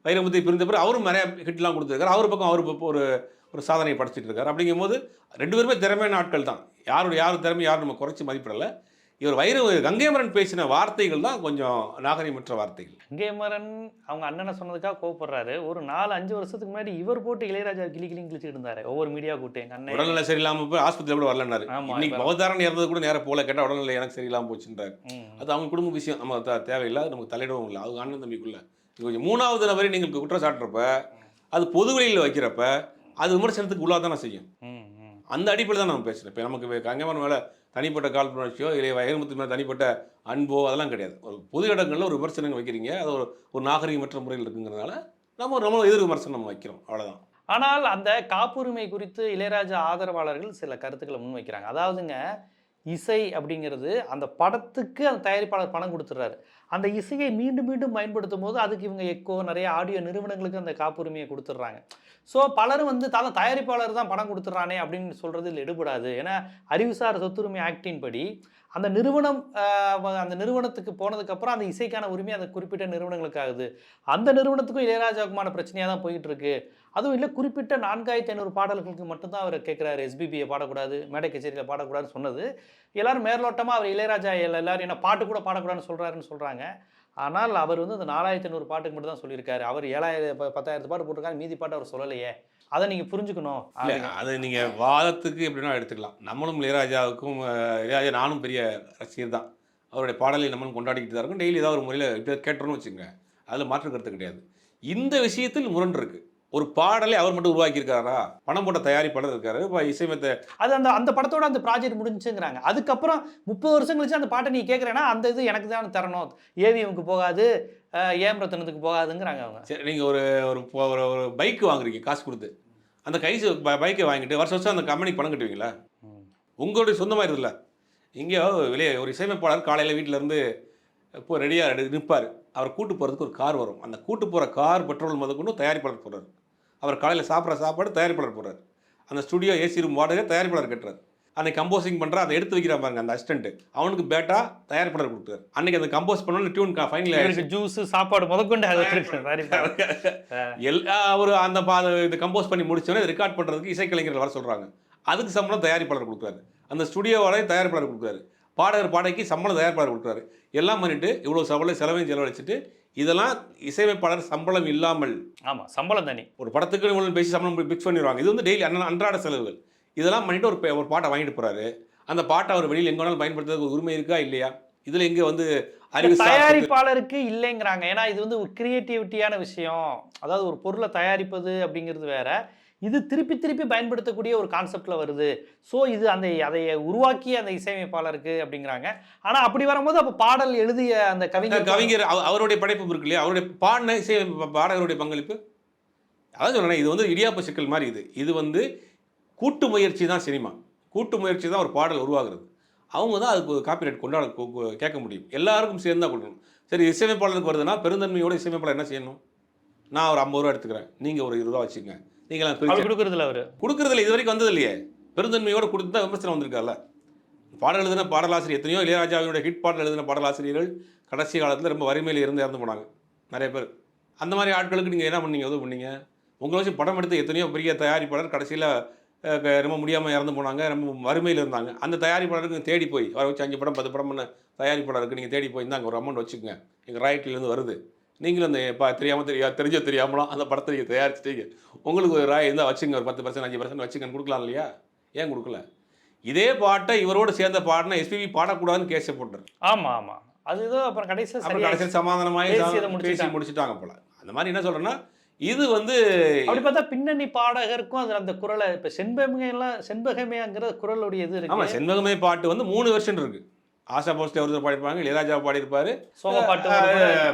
வைரமுத்தை பிரிந்த பிறகு அவரும் நிறைய ஹிட்லாம் கொடுத்துருக்காரு. அவர் பக்கம் அவர் ஒரு ஒரு சாதனை படைச்சிட்டு இருக்காரு. அப்படிங்கும்போது ரெண்டு பேருமே திறமையான ஆட்கள் தான். யாருடைய யார் திறமை யாரும் நம்ம குறைச்சி மதிப்பிடல. இவர் வைர கங்கைமரன் பேசின வார்த்தைகள் தான் கொஞ்சம் நாகரிகமற்ற வார்த்தைகள். கங்கேமரன் அவங்க அண்ணனை சொன்னதுக்காக கோவப்படுறாரு. ஒரு நாலு அஞ்சு வருஷத்துக்கு முன்னாடி இவர் போட்டு இளையராஜா கிளி கிளின்னு கிழிச்சிட்டு இருந்தாரு. ஒவ்வொரு மீடியா கூட்டு எங்க அண்ணன். உடல்நிலை சரியில்லாம போய் ஆஸ்பத்திரியில் கூட வரலன்னாரு. இன்னைக்கு பவதாரணி இறந்தது கூட நேரம் போல கேட்டால் உடல்நிலை எனக்கு சரியில்லாம போச்சுன்றாரு. அது அவங்க குடும்ப விஷயம். நம்ம தேவையில்லை. நமக்கு தலையிடவும் இல்லை. அது அண்ணன் தம்பிக்குள்ள. கொஞ்சம் மூணாவது நபரை நீங்கள் குற்றம் சாட்டுறப்ப அது பொது வெளியில் வைக்கிறப்ப அது விமர்சனத்துக்கு உள்ளாக தானே செய்யும். அந்த அடிப்படையில் தான் நம்ம பேசுகிறோம் இப்போ நமக்கு கங்கமன் மேலே தனிப்பட்ட காழ்ப்புணர்ச்சியோ இல்லை வைரமுத்து மேலே தனிப்பட்ட அன்போ அதெல்லாம் கிடையாது. ஒரு பொது இடங்களில் ஒரு விமர்சனங்கள் வைக்கிறீங்க. அது ஒரு ஒரு நாகரிகமற்ற முறையில் இருக்குங்கிறதுனால நம்ம நம்ம எதிர் விமர்சனம் நம்ம வைக்கிறோம். அவ்வளோதான் ஆனால் அந்த காப்புரிமை குறித்து இளையராஜா ஆதரவாளர்கள் சில கருத்துக்களை முன்வைக்கிறாங்க. அதாவதுங்க இசை அப்படிங்கிறது அந்த படத்துக்கு அந்த தயாரிப்பாளர் பணம் கொடுத்துட்றாரு. அந்த இசையை மீண்டும் மீண்டும் பயன்படுத்தும் போது அதுக்கு இவங்க எக்கோ நிறைய ஆடியோ நிறுவனங்களுக்கு அந்த காப்புரிமையை கொடுத்துட்றாங்க. ஸோ பலரும் வந்து தலை தயாரிப்பாளர் தான் பணம் கொடுத்துட்றானே அப்படின்னு சொல்கிறதில் எடுபடாது. ஏன்னா அறிவுசார் சொத்துரிமை ஆக்டின் படி அந்த நிறுவனம் அந்த நிறுவனத்துக்கு போனதுக்கப்புறம் அந்த இசைக்கான உரிமை அந்த குறிப்பிட்ட நிறுவனங்களுக்கு ஆகுது அந்த நிறுவனத்துக்கும் இளையராஜாவுக்குமான பிரச்சனையாக தான் போயிட்டு இருக்கு. அதுவும் இல்லை குறிப்பிட்ட நான்காயிரத்தி ஐநூறு பாடல்களுக்கு மட்டும்தான் அவர் கேட்குறாரு எஸ்பிபியை பாடக்கூடாது மேடை கச்சேரியில் பாடக்கூடாதுன்னு சொன்னது. எல்லாரும் மேலோட்டமாக அவர் இளையராஜா எல்லா- எல்லாரும் என்ன பாட்டு கூட பாடக்கூடாதுன்னு சொல்கிறாருன்னு சொல்கிறாங்க ஆனால் அவர் வந்து அந்த நாலாயிரத்தி ஐநூறு பாட்டுக்கு மட்டும் தான் சொல்லியிருக்காரு. அவர் ஏழாயிரம் பத்தாயிரத்து பாட்டு போட்டிருக்காரு மீதி பாட்டு அவர் சொல்லலையே. அதை நீங்கள் புரிஞ்சுக்கணும். அது நீங்கள் வாதத்துக்கு எப்படின்னா எடுத்துக்கலாம். நம்மளும் இளையராஜாவுக்கும் இளையராஜா நானும் பெரிய ரசிகர் தான். அவருடைய பாடலை நம்மளும் கொண்டாடிக்கிட்டு தான் இருக்கும். டெய்லி ஏதாவது ஒரு முறையில் கேட்டுறோம்னு வச்சுக்கோங்க. அதில் மாற்று கருத்து கிடையாது. இந்த விஷயத்தில் முரண் இருக்கு. ஒரு பாடலை அவர் மட்டும் உருவாக்கியிருக்காரா? பணம் போட்ட தயாரிப்பாளர் இருக்காரு. இப்போ இசையமைத்த அது அந்த அந்த படத்தோட அந்த ப்ராஜெக்ட் முடிஞ்சுங்கிறாங்க. அதுக்கப்புறம் முப்பது வருஷம் கழிச்சு அந்த பாட்டை நீ கேட்குறேன்னா அந்த இது எனக்கு தான் தரணும். ஏவிஎம்க்கு போகாது ஏம் ரத்தனத்துக்கு போகாதுங்கிறாங்க அவங்க. சரி நீங்கள் ஒரு ஒரு ஒரு பைக் வாங்குறீங்க காசு கொடுத்து. அந்த கைஸ் பைக்கை வாங்கிட்டு வருஷம் வருஷம் அந்த கம்பெனிக்கு பணம் கட்டுவீங்களா? உங்களுடைய சொந்தமாக இருக்குல்ல இங்கே வெளியே ஒரு இசையமைப்பாளர் காலையில் வீட்டிலேருந்து இப்போ ரெடியாக நிற்பார் அவர் கூட்டு போகிறதுக்கு ஒரு கார் வரும். அந்த கூட்டு போகிற கார் பெட்ரோல் முதற்கொண்டு தயாரிப்பாளர் போடுறாரு அவர் காலையில் சாப்பிட்ற சாப்பாடு தயாரிப்பாளர் போடுறாரு. அந்த ஸ்டுடியோ ஏசி ரூம் வாடகை தயாரிப்பாளர் கட்டுறாரு. அன்னைக்கு கம்போசிங் பண்ணுறா அதை எடுத்து வைக்கிற பாருங்க அந்த அசிஸ்டன்ட் அவனுக்கு பேட்டா தயாரிப்பாளர் கொடுத்தாரு அன்னைக்கு அந்த கம்போஸ் பண்ணணும் டியூன் ஃபைனல் இவருக்கு ஜூஸ் சாப்பாடு முதற்கொண்டு இருக்கு. எல்லா ஒரு அந்த இது கம்போஸ் பண்ணி முடிச்சோன்னே ரெக்கார்ட் பண்ணுறதுக்கு இசைக்கலைஞர்கள் வர சொல்கிறாங்க அதுக்கு சம்பளம் தயாரிப்பாளர் கொடுக்குறாரு. அந்த ஸ்டுடியோ வாடகை தயாரிப்பாளர் கொடுக்குறாரு. பாடகர் பாடகைக்கு சம்பளம் தயாரிப்பாளர் கொடுக்குறாரு. எல்லாம் பண்ணிட்டு இவ்வளோ சம்பளம் செலவையும் செலவழிச்சிட்டு இதெல்லாம் இசையமைப்பாளர் சம்பளம் இல்லாமல் ஆமா சம்பளம் தனி. ஒரு படத்துக்கு இவ்வளோ பேசி சம்பளம் பிக்ஸ் பண்ணிடுவாங்க. இது வந்து டெய்லி அன்றாட செலவுகள். இதெல்லாம் பண்ணிட்டு ஒரு ஒரு பாட்டை வாங்கிட்டு போறாரு. அந்த பாட்டை அவர் வெளியில் எங்க வேணாலும் பயன்படுத்துறதுக்கு உரிமை இருக்கா இல்லையா? இதுல எங்க வந்து அறிவு தயாரிப்பாளருக்கு இல்லைங்கிறாங்க. ஏன்னா இது வந்து ஒரு கிரியேட்டிவிட்டியான விஷயம். அதாவது ஒரு பொருளை தயாரிப்பது அப்படிங்கிறது வேற. இது திருப்பி திருப்பி பயன்படுத்தக்கூடிய ஒரு கான்செப்டில் வருது. ஸோ இது அந்த அதை உருவாக்கிய அந்த இசையமைப்பாளருக்கு அப்படிங்கிறாங்க. ஆனால் அப்படி வரும்போது அப்போ பாடல் எழுதிய அந்த கவிஞர் கவிஞர் அவ- அவருடைய படைப்பு இருக்கு இல்லையா? அவருடைய பாடின இசை பாடகருடைய பங்களிப்பு? அதான் சொல்லணும் இது வந்து இடியாப்ப சிக்கல் மாதிரி இது. இது வந்து கூட்டு முயற்சி தான் சினிமா. கூட்டு முயற்சி தான் ஒரு பாடல் உருவாகிறது. அவங்க தான் அதுக்கு காப்பிரைட் கொண்டாட கேட்க முடியும். எல்லாருக்கும் சேர்ந்து தான் கொடுக்கணும். சரி இசையமைப்பாளருக்கு வருதுன்னா பெருந்தன்மையோட இசையமைப்பாளர் என்ன செய்யணும்? நான் ஒரு ஐம்பது ரூபா எடுத்துக்கிறேன். நீங்கள் ஒரு இருபது ரூபா வச்சுக்கங்க. பிரிச்சு கொடுக்குறதுல அவரு. கொடுக்குறதுல இது வரைக்கும் வந்தது இல்லையே பெருந்தன்மையோட கொடுத்து தான் விமர்சனம் வந்திருக்கால பாடல் எழுதின பாடலாசிரியர் எத்தனையோ இளையராஜாவினுடைய ஹிட் பாடல் எழுதின பாடலாசிரியர்கள் கடைசி காலத்தில் ரொம்ப வறுமையில் இருந்து இறந்து போனாங்க நிறைய பேர். அந்த மாதிரி ஆட்களுக்கு நீங்கள் என்ன பண்ணீங்க? உதவி பண்ணீங்க? உங்களை வச்சு படம் எடுத்து எத்தனையோ பெரிய தயாரிப்பாளர் கடைசியில் ரொம்ப முடியாமல் இறந்து போனாங்க ரொம்ப வறுமையில் இருந்தாங்க. அந்த தயாரிப்பாளருக்கு தேடி போய் அவரை வச்சு அஞ்சு படம் பத்து படம் பண்ண தயாரிப்பாளருக்கு நீங்கள் தேடி போய் இந்தாங்க ஒரு அமௌண்ட் வச்சுக்கோங்க. எங்கள் ராயட்டிலேருந்து வருது. நீங்களும் அந்த பா தெரியாமல் தெரியா தெரிஞ்சோ தெரியாமலாம் அந்த படத்தை நீங்கள் தயாரிச்சிட்டீங்க. உங்களுக்கு ஒரு ராய் இருந்தால் வச்சுங்க ஒரு பத்து பர்சன்ட் அஞ்சு பர்சன்ட் வச்சுக்கன்னு கொடுக்கலாம் இல்லையா? ஏன் கொடுக்கல? இதே பாட்டை இவரோடு சேர்ந்த பாடினா எஸ்பிபி பாடக்கூடாதுன்னு கேஸை போட்டார். ஆமா ஆமா. அது ஏதோ அப்புறம் கடைசியில் அப்புறம் கடைசியில் சமாதானமாகி பேசி முடிச்சிட்டாங்க. போல. அந்த மாதிரி என்ன சொல்றேன்னா இது வந்து அப்படி பார்த்தா பின்னணி பாடகருக்கும் அது அந்த குரலை இப்ப செண்பகமே எல்லாம் செண்பகமேங்கிற குரலுடைய இது இருக்கு செண்பகமே பாட்டு வந்து மூணு வெர்ஷன் இருக்கு. ஆஷா போஸ்லே ஒருத்தர் பாடிப்பாங்க இளையராஜா பாடியிருப்பாரு.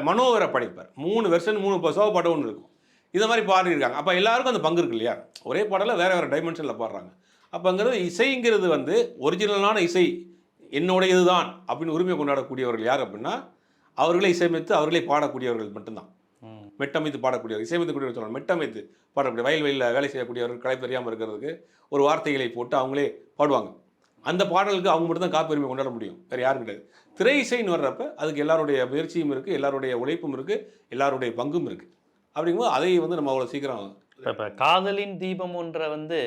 மனோகரை பாடியிருப்பார். மூணு வெர்ஷன் மூணு சோக பாட்டு ஒன்று இருக்கும். இது மாதிரி பாடியிருக்காங்க. அப்போ எல்லாருக்கும் அந்த பங்கு இருக்கு இல்லையா? ஒரே பாடல வேற வேற டைமென்ஷனில் பாடுறாங்க. அப்போங்கிறது இசைங்கிறது வந்து ஒரிஜினலான இசை என்னுடைய இதுதான் அப்படின்னு உரிமை கொண்டாடக்கூடியவர்கள் யார் அப்படின்னா அவர்களே இசையமைத்து அவர்களே பாடக்கூடியவர்கள் மட்டும்தான். மெட்டமைத்து பாடக்கூடியவர் இசையமைத்து கூடியவர் சொல்லணும் மெட்டமைத்து பாடக்கூடிய வயல்வெளியில் வேலை செய்யக்கூடியவர்கள் கலை தெரியாமல் இருக்கிறதுக்கு ஒரு வார்த்தைகளை போட்டு அவங்களே பாடுவாங்க. அந்த பாடலுக்கு அவங்க மட்டும் தான் காப்பு உரிமை கொண்டாட முடியும். வேறு யாரும் கிடையாது. திரை இசைன்னு வர்றப்ப அதுக்கு எல்லாருடைய முயற்சியும் இருக்குது எல்லாருடைய உழைப்பும் இருக்குது எல்லாருடைய பங்கும் இருக்குது அப்படிங்கும்போது அதை வந்து நம்ம அவ்வளோ சீக்கிரம் இப்ப காதலின் தீபம் ஒன்ற வந்து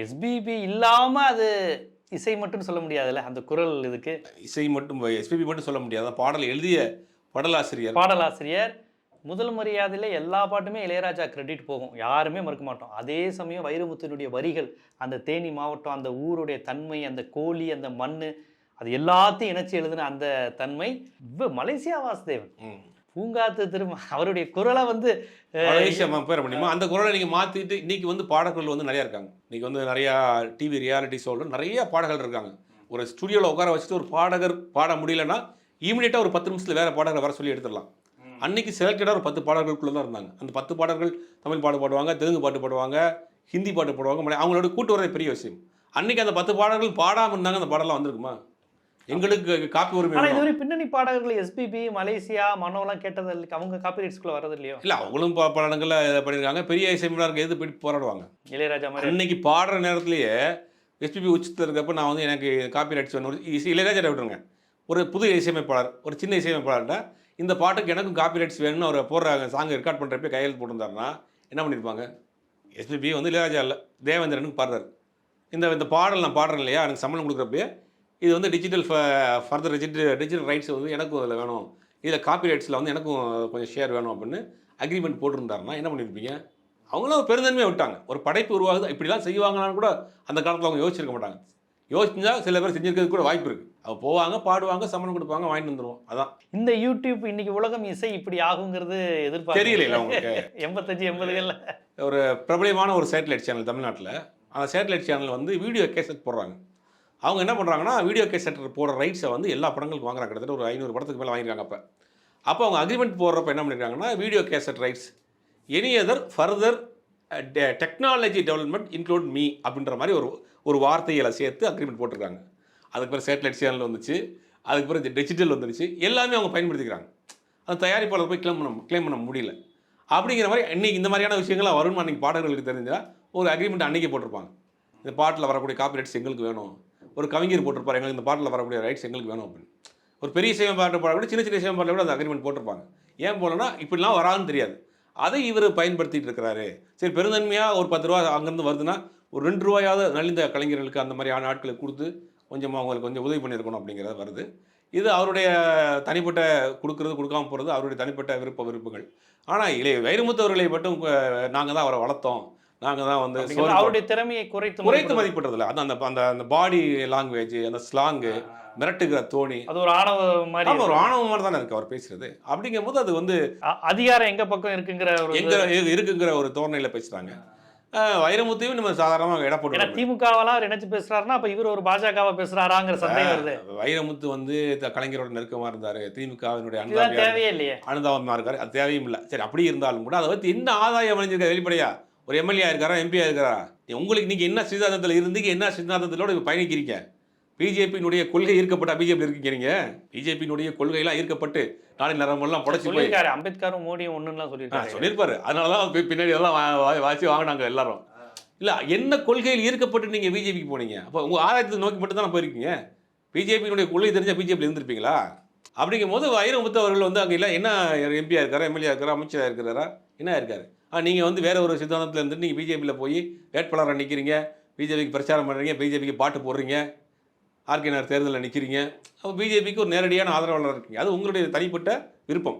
எஸ்பிபி இல்லாம அது இசை மட்டும் சொல்ல முடியாதுல்ல? அந்த குரல் இதுக்கு. இசை மட்டும் எஸ்பிபி மட்டும் சொல்ல முடியாது. அந்த பாடல் எழுதிய பாடலாசிரியர். பாடலாசிரியர் முதல் மரியாதையில் எல்லா பாட்டுமே இளையராஜா கிரெடிட் போகும். யாருமே மறுக்க மாட்டோம். அதே சமயம் வைரமுத்தினுடைய வரிகள் அந்த தேனி மாவட்டம் அந்த ஊருடைய தன்மை அந்த கோழி அந்த மண் அது எல்லாத்தையும் இணைச்சி எழுதின அந்த தன்மை இவ மலேசியா வாசுதேவன். பூங்காத்து திரும்ப அவருடைய குரலை வந்து பேர முடியுமா அந்த குரலை நீங்கள் மாற்றிட்டு இன்னைக்கு வந்து பாடகர்கள் வந்து நிறையா இருக்காங்க. இன்னைக்கு வந்து நிறையா டிவி ரியாலிட்டி ஷோவில் நிறைய பாடகர்கள் இருக்காங்க. ஒரு ஸ்டுடியோவில் உட்கார வச்சுட்டு ஒரு பாடகர் பாட முடியலன்னா இமீடியட்டாக ஒரு பத்து நிமிஷத்தில் வேற பாடகரை வர சொல்லி எடுத்துடலாம். அன்னைக்கு செலக்டடாக ஒரு பத்து பாடல்களுக்குள்ள தான் இருந்தாங்க. அந்த பத்து பாடல்கள் தமிழ் பாட்டு பாடுவாங்க தெலுங்கு பாட்டு பாடுவாங்க ஹிந்தி பாட்டு பாடுவாங்க அவங்களோட கூட்டு வரது பெரிய விஷயம். அன்னைக்கு அந்த பத்து பாடல்கள் பாடாமல் இருந்தாங்க அந்த பாடலாம் வந்திருக்குமா? எங்களுக்கு காப்பி உரிமை ஆனா வேணும். இதுவரை பின்னணி பாடகர்கள் எஸ்பிபி மலேசியா மனோலாம் கேட்டது இல்லை அவங்க காப்பிரைட்ஸ்குள்ள வர்றது இல்லையோ இல்லை அவங்களும் பா- பல இடங்கள்ல இதை பண்ணியிருக்காங்க பெரிய இசைமலாருக்கு எது போய் போராடுவாங்க. இளையராஜா மாதிரி. அன்னைக்கு பாடுற நேரத்திலேயே எஸ்பிபி உச்சத்தில் இருக்கப்ப நான் வந்து எனக்கு காப்பி ரைட்ஸ் வேணும். இசை இளையராஜா விட்டுருங்க. ஒரு புது இசையமைப்பாளர் ஒரு சின்ன இசையமைப்பாளர்கிட்ட இந்த பாட்டுக்கு எனக்கும் காப்பி ரைட்ஸ் வேணும்னு அவர் போடுறாங்க சாங் ரெக்கார்ட் பண்ணுறப்ப கையெழுத்து போட்டிருந்தாருன்னா என்ன பண்ணியிருப்பாங்க எஸ்பிபி வந்து இளையராஜா இல்லை தேவேந்திரனுக்கு பாடுறாரு. இந்த இந்த பாடல் நான் பாடுறேன் இல்லையா? எனக்கு சம்பளம் கொடுக்குறப்பயே இது வந்து digital further digital digital rights வந்து எனக்கும் அதில் வேணும். இதில் காப்பி ரைட்ஸில் வந்து எனக்கும் கொஞ்சம் ஷேர் வேணும் அப்படின்னு அக்ரிமெண்ட் போட்டிருந்தாருன்னா என்ன பண்ணியிருப்பீங்க அவங்களும் பெருந்தன்மையை விட்டாங்க. ஒரு படைப்பு உருவாகுது? இப்படிலாம் செய்வாங்களான்னு கூட அந்த காலத்தில் அவங்க யோசிச்சிருக்க மாட்டாங்க. யோசிச்சா சில பேர் செஞ்சிருக்கிறது கூட வாய்ப்பு இருக்குது போவாங்க பாடுவாங்க சம்பளம் கொடுப்பாங்க வாங்கிட்டு வந்துருவோம். அதான். இந்த யூடியூப் இன்னைக்கு உலகம் இசை இப்படி ஆகுங்கிறது எதிர்பார்க்க தெரியல உங்களுக்கு. எண்பத்தஞ்சு எண்பதுகள்ல. ஒரு பிரபலமான ஒரு சேட்டலைட் சேனல் தமிழ்நாட்டில். அந்த சேட்டலைட் சேனல் வந்து வீடியோ கேசட் போடுறாங்க. அவங்க என்ன பண்ணுறாங்கன்னா வீடியோ கேசட் போடுற ரைட்ஸை வந்து எல்லா படங்களுக்கும் வாங்குறாங்க கிட்டத்தட்ட ஒரு ஐநூறு படத்துக்கு மேலே வாங்கியிருக்காங்க அப்போ. அப்போ அவங்க அக்ரிமெண்ட் போடுறப்ப என்ன பண்ணியிருக்காங்கன்னா video cassette rights. Any other further technology development include me அப்படின்ற மாதிரி ஒரு ஒரு வார்த்தைகளை சேர்த்து அக்ரிமெண்ட் போட்டிருக்காங்க. அதுக்கு பிறகு சேட்டலைட் சேனல் வந்துச்சு. அதுக்கு பிறகு டிஜிட்டல் வந்துருச்சு. எல்லாமே அவங்க பயன்படுத்திக்கிறாங்க. அந்த தயாரிப்பாளர் போய் கிளைம் பண்ண கிளைம் பண்ண முடியல. அப்படிங்கிற மாதிரி இன்றைக்கி இந்த மாதிரியான விஷயங்கள்லாம் வரும்னு அன்றைக்கி பாடகர்களுக்கு தெரிஞ்சால் ஒரு அக்ரிமெண்ட் அன்றைக்கி போட்டிருப்பாங்க. இந்த பாட்டில் வரக்கூடிய காப்பி ரைட்ஸ் எங்களுக்கு வேணும். ஒரு கவிஞர் போட்டிருப்பாரு எங்களுக்கு இந்த பாட்டில் வரக்கூடிய ரைட்ஸ் எங்களுக்கு வேணும் அப்படின்னு. ஒரு பெரிய சேவை பாட்டு பாட கூட சின்ன சின்ன சேவை பாட்டில் கூட அந்த அக்ரிமெண்ட் போட்டிருப்பாங்க. ஏன் போலன்னா இப்படிலாம் வராதுன்னு தெரியாது. அதை இவர் பயன்படுத்திட்டு இருக்கிறாரு. சரி பெருந்தன்மையாக ஒரு பத்து ரூபா அங்கேருந்து வருதுன்னா ஒரு ரெண்டு ரூபாயாவது நலிந்த கலைஞர்களுக்கு அந்த மாதிரியான ஆட்களை கொடுத்து கொஞ்சம் அவங்களுக்கு கொஞ்சம் உதவி பண்ணியிருக்கணும் அப்படிங்கிறது வருது. இது அவருடைய தனிப்பட்ட கொடுக்கறது கொடுக்காம போகிறது அவருடைய தனிப்பட்ட விருப்ப விருப்பங்கள் ஆனால் இளைய வைரமுத்தவர்களை மட்டும் நாங்கள் தான் அவரை வளர்த்தோம். நாங்கள் தான் வந்து அவருடைய திறமையை குறைத்து குறைத்து மதிப்பிடுறது. மதிப்பிடுறதில்ல. அந்த அந்த அந்த பாடி லாங்குவேஜ் அந்த ஸ்லாங்கு மிரட்டுகிற தோணி. அது ஒரு ஆணவ மாதிரி ஒரு. ஆணவம் மாதிரி தானே இருக்கு அவர் பேசுறது. அப்படிங்கும்போது அது வந்து அதிகாரம் எங்க பக்கம் இருக்குங்கிற ஒரு எங்க இரு- இருக்குங்கிற ஒரு தோரணையில பேசுறாங்க. வைரமுத்தையும் நம்ம சாதாரணமாக இட போட்டு திமுகவெல்லாம் நினைச்சு பேசுறாருன்னா அப்ப இவர் ஒரு பாஜகவா பேசுறாராங்கிற சந்தேகம் வருது. வைரமுத்து வந்து கலைஞரோட நெருக்கமா இருந்தாரு. திமுகவினுடைய தேவையே இல்லையே அனுதாபமா இருக்காரு. அது தேவையும் இல்லை. சரி அப்படி இருந்தாலும் கூட அதை வச்சு என்ன ஆதாயம் அடைஞ்சிருக்காரு வெளிப்படையா? ஒரு எம்எல்ஏ இருக்காரா எம்பியா இருக்காரா உங்களுக்கு நீங்க என்ன சித்தாந்தத்தில் இருந்தீங்க என்ன சித்தாந்தத்திலோட பயணிக்கிறீங்க? பிஜேபியினுடைய கொள்கை ஈர்க்கப்பட்ட பிஜேபி இருக்கீங்க நீங்க. பிஜேபியினுடைய கொள்கையெல்லாம் ஈர்க்கப்பட்டு நாளை நரம்பெல்லாம் புடச்சு போய். அம்பேத்கரும் மோடியும் ஒண்ணுலாம் ஆ, சொல்லியிருக்காரு சொல்லியிருப்பாரு. அதனால தான் பி- பின்னாடி எல்லாம் வாசி வாங்கினாங்க எல்லாரும். இல்ல என்ன கொள்கையில் ஈர்க்கப்பட்டு நீங்க பிஜேபிக்கு போனீங்க? அப்போ உங்க ஆதாயத்தை நோக்கி மட்டும் தானே போயிருக்கீங்க. பிஜேபியினுடைய கொள்கை தெரிஞ்சா பிஜேபியில் இருந்திருப்பீங்களா? அப்படிங்கும் போது வைரமுத்து அவர்கள் வந்து அங்கே இல்லை என்ன எம்பியா இருக்காரா எம்எல்ஏ இருக்காரா அமைச்சராக இருக்கிறாரா? என்ன இருக்காரு? ஆ நீங்கள் வந்து வேற ஒரு சித்தாந்தத்தில் இருந்துட்டு நீங்கள் பிஜேபியில் போய் வேட்பாளராக நிற்கிறீங்க பிஜேபிக்கு பிரச்சாரம் பண்ணுறீங்க பிஜேபிக்கு பாட்டு போடுறீங்க. ஆர்கேனர் தேர்தலில் நிற்கிறீங்க அப்போ பிஜேபிக்கு ஒரு நேரடியான ஆதரவாளர் இருக்கீங்க. அது உங்களுடைய தனிப்பட்ட விருப்பம்.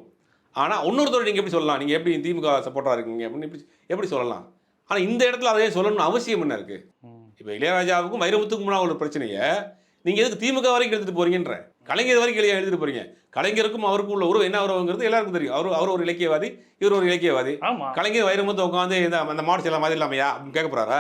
ஆனால் இன்னொருத்தர் நீங்கள் எப்படி சொல்லலாம்? நீங்கள் எப்படி திமுக சப்போர்ட்டாக இருக்கீங்க? அப்படின்னு எப்படி எப்படி சொல்லலாம்? ஆனால் இந்த இடத்துல அதையே சொல்லணும்னு அவசியம் என்ன இருக்குது. இப்போ இளையராஜாவுக்கும் வைரமுத்துக்கும் முன்னாடி ஒரு பிரச்சனையை நீங்கள் எதுக்கு திமுக வரைக்கும் எடுத்துகிட்டு போறீங்கன்ற? கலைஞர் வரைக்கும் எழுதி எழுதிட்டு போறீங்க. கலைஞருக்கும் அவருக்கும் உள்ள உறவு என்ன உறவுங்கிறது எல்லாருக்கும் தெரியும். அவர் அவர் ஒரு இலக்கியவாதி இவர் ஒரு இலக்கியவாதி. கலைஞர் வைரமுத்து உட்காந்து இந்த அந்த மாடு எல்லாம் மாதிரி இல்லாமையா? அப்படின்னு கேட்க போறாரா?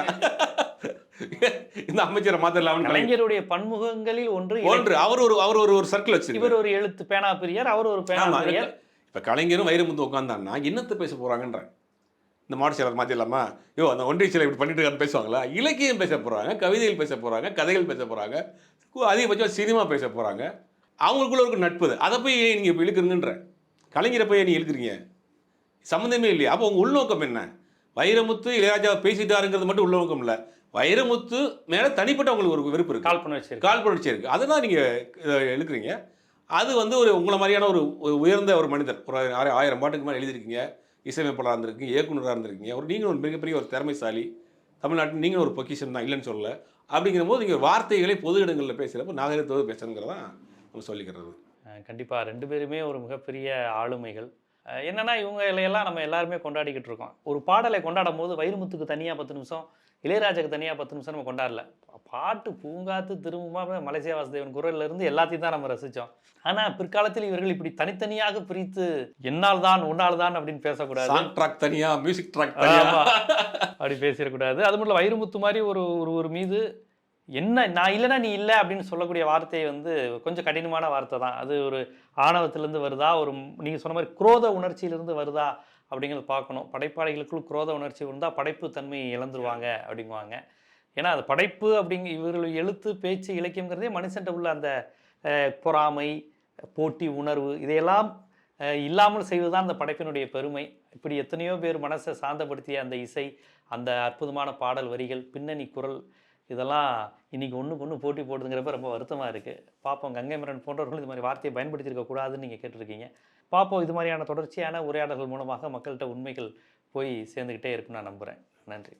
இந்த அமைச்சரை மாத்திரலாம்னு கலைஞர் கலைஞருடைய பன்முகங்களில் ஒன்று ஒன்று. அவர் ஒரு அவர் ஒரு ஒரு சர்க்கிள் வச்சிருக்காரு. இவர் ஒரு எழுத்து பேனா பிரியர் அவர் ஒரு பேனா பிரியர். இப்போ கலைஞரும் வைரமுத்து உட்காந்தான்னா என்னத்தை பேச போறாங்கன்றேன். இந்த மாடு சிலர் மாற்றிடலாமா ஐயோ அந்த ஒன்றிய சிலை இப்படி பண்ணிட்டு இருக்கான்னு பேசுவாங்களா இலக்கியம் பேச போறாங்க கவிதைகள் பேச போறாங்க கதைகள் பேச போறாங்க கு- அதிகபட்சம் சினிமா பேச போறாங்க. அவங்களுக்குள்ள ஒரு நட்பு. அது. போய் ஏன் நீங்க இப்போ இழுக்கிறீங்கன்ற? கலைஞரை போய் நீ இழுக்கிறீங்க? சம்மந்தமே இல்லையா. அப்போ உங்க உள்நோக்கம் என்ன? வைரமுத்து இளையராஜா பேசிட்டாருங்கிறது மட்டும் உள்நோக்கம் இல்லை. வைரமுத்து மேல தனிப்பட்ட உங்களுக்கு ஒரு வெறுப்பு இருக்கு. காழ்ப்புணர்ச்சி இருக்கு காழ்ப்புணர்ச்சி இருக்குது அதுதான் நீங்கள் எழுதுறீங்க அது வந்து ஒரு உங்களை மாதிரியான ஒரு உயர்ந்த ஒரு மனிதர். ஒரு ஆயிரம் ஆயிரம் பாட்டுக்கு மேலே எழுதிருக்கீங்க இசையமைப்பாளராக இருந்திருக்கீங்க இயக்குனராக இருந்திருக்கீங்க. ஒரு நீங்கள் ஒரு மிகப்பெரிய ஒரு திறமைசாலி. தமிழ்நாட்டில் நீங்கள் ஒரு பொக்கிஷன் தான் இல்லைன்னு சொல்லல. அப்படிங்கிற போது நீங்கள் வார்த்தைகளை பொது இடங்களில் பேசுகிறப்ப நாகரிகத்தோடு பேசுங்கிறதான் நம்ம சொல்லிக்கிறது. அஹ் கண்டிப்பா. ரெண்டு பேருமே ஒரு மிகப்பெரிய ஆளுமைகள். என்னன்னா இவங்க எல்லாம் நம்ம எல்லாருமே கொண்டாடிக்கிட்டு இருக்கோம். ஒரு பாடலை கொண்டாடும் போது வைரமுத்துக்கு தனியா பத்து நிமிஷம் இளையராஜாக்கு தனியா பத்து நிமிஷம் நம்ம கொண்டாடல. பாட்டு பூங்காத்து திரும்புமா மலேசியா வாசுதேவன் குரல்ல இருந்து எல்லாத்தையும் தான் நம்ம ரசிச்சோம். ஆனா பிற்காலத்தில் இவர்கள் இப்படி தனித்தனியாக பிரித்து என்னால் தான் உன்னால் தான் அப்படின்னு பேசக்கூடாது. சாங் ட்ராக் தனியாக மியூசிக் ட்ராக் தனியாக. அப்படி பேசிடக்கூடாது. அது மட்டும் வைரமுத்து மாதிரி ஒரு ஒரு ஒரு மீது என்ன நான் இல்லைன்னா நீ இல்லை அப்படின்னு சொல்லக்கூடிய வார்த்தை வந்து கொஞ்சம் கடினமான வார்த்தை தான். அது ஒரு ஆணவத்திலேருந்து வருதா? ஒரு நீங்கள் சொன்ன மாதிரி குரோத உணர்ச்சியிலிருந்து வருதா? அப்படிங்கிறத பார்க்கணும். படைப்பாளிகளுக்குள் குரோத உணர்ச்சி இருந்தால் படைப்பு தன்மையை இழந்துருவாங்க அப்படிங்குவாங்க. ஏன்னா அது படைப்பு அப்படிங்க இவர்கள் எழுத்து பேச்சு இலக்கியங்கிறதே மனுஷன்ட்ட உள்ள அந்த பொறாமை போட்டி உணர்வு இதையெல்லாம் இல்லாமல் இல்லாமல் செய்வதுதான் அந்த படைப்பினுடைய பெருமை. இப்படி எத்தனையோ பேர் மனசை சாந்தப்படுத்திய அந்த இசை அந்த அற்புதமான பாடல் வரிகள் பின்னணி குரல் இதெல்லாம் இன்னைக்கு ஒன்றுக்கு ஒன்று போட்டி போடுதுங்கிறப்ப ரொம்ப வருத்தமாக இருக்குது பார்ப்போம். கங்கை மரன் போன்றவர்கள் இது மாதிரி வார்த்தையை பயன்படுத்தியிருக்க கூடாதுன்னு நீங்கள் கேட்டிருக்கீங்க. பார்ப்போம் இது மாதிரியான தொடர்ச்சியான உரையாடல்கள் மூலமாக மக்கள்கிட்ட உண்மைகள் போய் சேர்ந்துக்கிட்டே இருக்குன்னு நான் நம்புகிறேன் நன்றி.